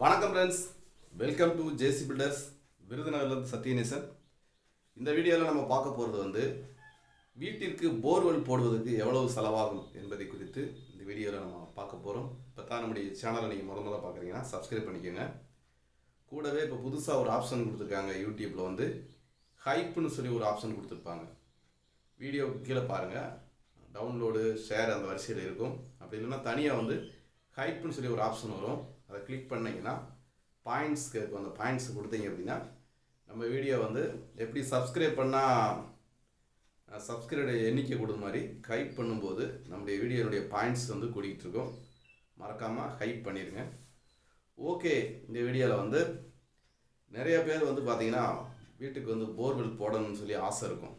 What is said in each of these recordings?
வணக்கம் friends welcome to JC builders விருதுநகர்லேருந்து Sathyanesan இந்த வீடியோவில் நம்ம பார்க்க போகிறது வந்து வீட்டிற்கு போர்வெல் போடுவதற்கு எவ்வளவு செலவாகும் என்பதை குறித்து இந்த வீடியோவில் நம்ம பார்க்க போகிறோம் இப்போ தான் நம்முடைய சேனலை நீங்கள் முத முதல்ல பார்க்குறீங்கன்னா சப்ஸ்கிரைப் பண்ணிக்கோங்க. கூடவே இப்போ புதுசாக ஒரு ஆப்ஷன் கொடுத்துருக்காங்க யூடியூப்பில் வந்து ஹைப்புன்னு சொல்லி ஒரு ஆப்ஷன் கொடுத்துருப்பாங்க. வீடியோ கீழே பாருங்கள் டவுன்லோடு ஷேர் அந்த வரிசையில் இருக்கும். அப்படி இல்லைன்னா தனியாக வந்து ஹைட்னு சொல்லி ஒரு ஆப்ஷன் வரும். அதை கிளிக் பண்ணிங்கன்னா பாயிண்ட்ஸ்க்கு அந்த பாயிண்ட்ஸ் கொடுத்தீங்க அப்படின்னா நம்ம வீடியோ வந்து எப்படி சப்ஸ்கிரைப் பண்ணால் சப்ஸ்கிரைபர் எண்ணிக்கை கொடுத்த மாதிரி ஹைப் பண்ணும்போது நம்முடைய வீடியோனுடைய பாயிண்ட்ஸ் வந்து கூடிக்கிட்டு இருக்கும். மறக்காமல் ஹைப் பண்ணிடுங்க ஓகே இந்த வீடியோவில் வந்து நிறைய பேர் வந்து பார்த்திங்கன்னா வீட்டுக்கு வந்து போர்வெல் போடணும்னு சொல்லி ஆசை இருக்கும்.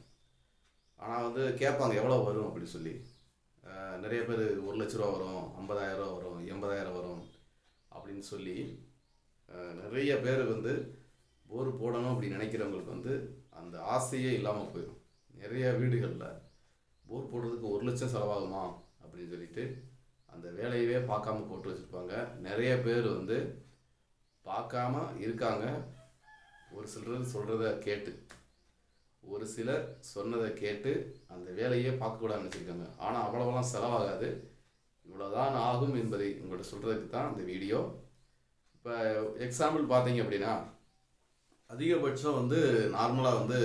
ஆனால் வந்து கேட்பாங்க எவ்வளோ வரும் அப்படி சொல்லி. நிறைய பேர் ஒரு லட்ச ரூபா வரும் ஐம்பதாயிரம் ரூபா வரும் எண்பதாயிரம் வரும் அப்படின்னு சொல்லி நிறைய பேர் வந்து போர் போடணும் அப்படி நினைக்கிறவங்களுக்கு வந்து அந்த ஆசையே இல்லாமல் போயிடும் நிறைய வீடுகளில் போர் போடுறதுக்கு ஒரு லட்சம் செலவாகுமா அப்படின்னு சொல்லிட்டு அந்த வேலையவே பார்க்காம போட்டு வச்சுருப்பாங்க. நிறைய பேர் வந்து பார்க்காம இருக்காங்க. ஒரு சிலர் சொல்கிறத கேட்டு ஒரு சிலர் சொன்னதை கேட்டு அந்த வேலையே பார்க்கக்கூடாதுன்னு நினச்சிருக்காங்க. ஆனால் அவ்வளோவெல்லாம் செலவாகாது. இவ்வளோதான் ஆகும் என்பதை உங்கள்கிட்ட சொல்கிறதுக்கு தான் இந்த வீடியோ. இப்போ எக்ஸாம்பிள் பார்த்தீங்க அப்படின்னா அதிகபட்சம் வந்து நார்மலாக வந்து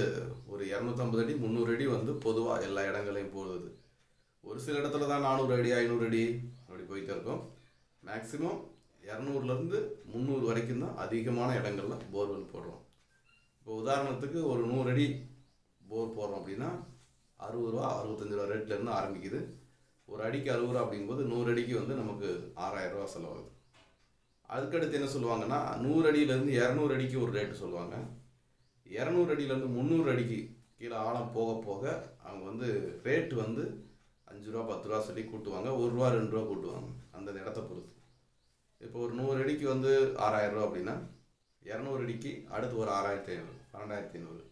ஒரு இரநூத்தம்பது அடி முந்நூறு அடி வந்து பொதுவாக எல்லா இடங்களையும் போகுது. ஒரு சில இடத்துல தான் நானூறு அடி ஐநூறு அடி அப்படி போயிட்டு இருக்கும். மேக்ஸிமம் இரநூறுலேருந்து முந்நூறு வரைக்கும் தான் அதிகமான இடங்கள்ல போர்வெல் போடுறோம். இப்போ உதாரணத்துக்கு ஒரு நூறு அடி போர் போடுறோம் அப்படின்னா அறுபது ரூபா அறுபத்தஞ்சு ரூபா ரேட்லேருந்து ஆரம்பிக்குது. ஒரு அடிக்கு அறுபது ரூபா அப்படிங்கும்போது நூறு அடிக்கு வந்து நமக்கு ஆறாயிரம் ரூபா செலவாகுது. அதுக்கடுத்து என்ன சொல்லுவாங்கன்னா நூறு அடியிலேருந்து இரநூறு அடிக்கு ஒரு ரேட்டு சொல்லுவாங்க. இரநூறு அடியிலேருந்து முந்நூறு அடிக்கு கீழே ஆழம் போக போக அவங்க வந்து ரேட்டு வந்து அஞ்சு ரூபா பத்து ரூபா சொல்லி கூட்டுவாங்க. ஒரு ரூபா ரெண்டு ரூபா கூட்டுவாங்க. அந்த இடத்த பொறுத்து. இப்போ ஒரு நூறு அடிக்கு வந்து ஆறாயிரம் ரூபா அப்படின்னா இரநூறு அடிக்கு அடுத்து ஒரு ஆறாயிரத்தி ஐநூறு பன்னெண்டாயிரத்தி ஐநூறு.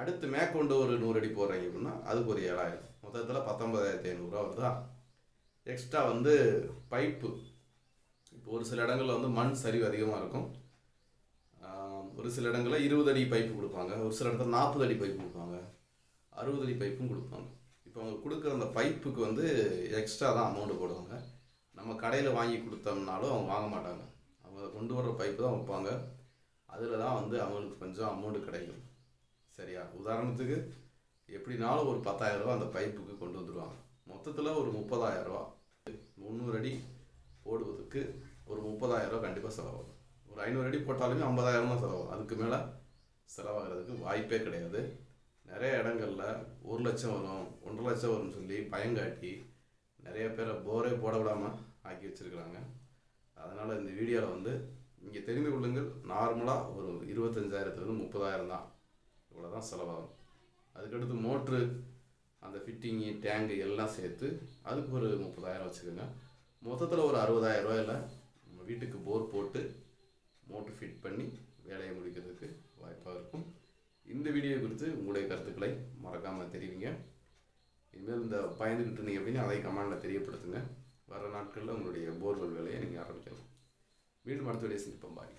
அடுத்து மேற்கொண்டு ஒரு நூறு அடி போடுறீங்க அப்படின்னா அதுக்கு ஒரு ஏழாயிரம். மொத்தத்தில் பத்தொன்பதாயிரத்தி ஐநூறுரூவா வருதா? எக்ஸ்ட்ரா வந்து பைப்பு. இப்போ ஒரு சில இடங்களில் வந்து மண் சரிவு அதிகமாக இருக்கும். ஒரு சில இடங்களில் இருபது அடி பைப்பு கொடுப்பாங்க. ஒரு சில இடத்துல நாற்பது அடி பைப்பு கொடுப்பாங்க. அறுபது அடி பைப்பும் கொடுப்பாங்க. இப்போ அவங்க கொடுக்குற அந்த பைப்புக்கு வந்து எக்ஸ்ட்ரா தான் அமௌண்ட்டு போடுவாங்க. நம்ம கடையில் வாங்கி கொடுத்தோம்னாலும் அவங்க வாங்க மாட்டாங்க. அவங்க கொண்டு வர்ற பைப்பு தான் வைப்பாங்க அதில் தான் வந்து அவங்களுக்கு கொஞ்சம் அமௌண்ட்டு கிடைக்கும். சரியா? உதாரணத்துக்கு எப்படினாலும் ஒரு 10000 ரூபா அந்த பைப்புக்கு கொண்டு வந்துடுவாங்க மொத்தத்தில் ஒரு 30000 ரூபா முந்நூறு அடி போடுவதற்கு ஒரு 30000 ரூபா கண்டிப்பாக செலவாகும். ஒரு ஐநூறு அடி போட்டாலுமே 50000 தான் செலவாகும். அதுக்கு மேலே செலவாகிறதுக்கு வாய்ப்பே கிடையாது. நிறைய இடங்கள்ல ஒரு லட்சம் வரும் ஒன்றரை லட்சம் வரும்னு சொல்லி பயங்காட்டி நிறைய பேரை போரே போட விடாமல் ஆக்கி வச்சிருக்கிறாங்க. அதனால் இந்த வீடியோவில் வந்து நீங்கள் தெரிந்து கொள்ளுங்கள் நார்மலாக ஒரு இருபத்தஞ்சாயிரத்துலேருந்து முப்பதாயிரம் தான். இவ்வளோ தான் செலவாகும். அதுக்கடுத்து மோட்ரு அந்த ஃபிட்டிங்கு டேங்கு எல்லாம் சேர்த்து அதுக்கு ஒரு முப்பதாயிரம் வச்சுக்கோங்க. மொத்தத்தில் ஒரு அறுபதாயிரம் ரூபாயில் நம்ம வீட்டுக்கு போர் போட்டு மோட்ரு ஃபிட் பண்ணி வேலையை முடிக்கிறதுக்கு வாய்ப்பாக இருக்கும். இந்த வீடியோ குறித்து உங்களுடைய கருத்துக்களை மறக்காமல் தெரிவிங்க. இனிமேல் இந்த பயந்துக்கிட்டு இருந்தீங்க அப்படின்னு அதை கமெண்டில் தெரியப்படுத்துங்க. வர நாட்களில் உங்களுடைய போர்வெல் வேலையை நீங்கள் ஆரம்பிக்கலாம். மீண்டும் அடுத்த வீடியோ சந்திப்போம். பாய்